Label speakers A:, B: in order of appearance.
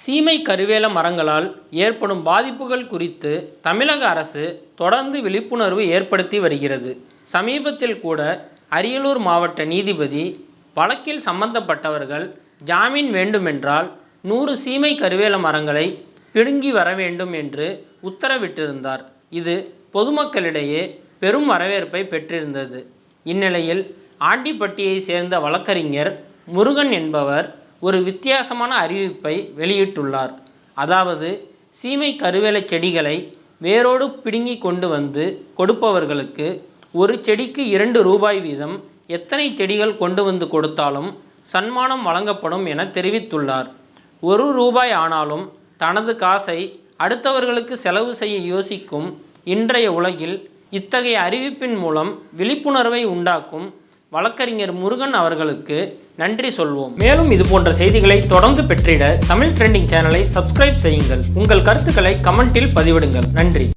A: சீமை கருவேல மரங்களால் ஏற்படும் பாதிப்புகள் குறித்து தமிழக அரசு தொடர்ந்து விழிப்புணர்வு ஏற்படுத்தி வருகிறது. சமீபத்தில் கூட அரியலூர் மாவட்ட நீதிபதி வழக்கில் சம்பந்தப்பட்டவர்கள் ஜாமீன் வேண்டுமென்றால் நூறு சீமை கருவேல மரங்களை பிடுங்கி வர வேண்டும் என்று உத்தரவிட்டிருந்தார். இது பொதுமக்களிடையே பெரும் வரவேற்பை பெற்றிருந்தது. இந்நிலையில் ஆண்டிப்பட்டியை சேர்ந்த வழக்கறிஞர் முருகன் என்பவர் ஒரு வித்தியாசமான அறிவிப்பை வெளியிட்டுள்ளார். அதாவது சீமை கருவேல செடிகளை வேரோடு பிடுங்கி கொண்டு வந்து கொடுப்பவர்களுக்கு ஒரு செடிக்கு இரண்டு ரூபாய் வீதம் எத்தனை செடிகள் கொண்டு வந்து கொடுத்தாலும் சன்மானம் வழங்கப்படும் என தெரிவித்துள்ளார். ஒரு ரூபாய் ஆனாலும் தனது காசை அடுத்தவர்களுக்கு செலவு செய்ய யோசிக்கும் இன்றைய உலகில் இத்தகைய அறிவிப்பின் மூலம் விழிப்புணர்வை உண்டாக்கும் வழக்கறிஞர் முருகன் அவர்களுக்கு நன்றி சொல்வோம். மேலும் இது போன்ற செய்திகளை தொடர்ந்து பெற்றிட தமிழ் ட்ரெண்டிங் சேனலை சப்ஸ்கிரைப் செய்யுங்கள். உங்கள் கருத்துக்களை கமெண்டில் பதிவிடுங்கள். நன்றி.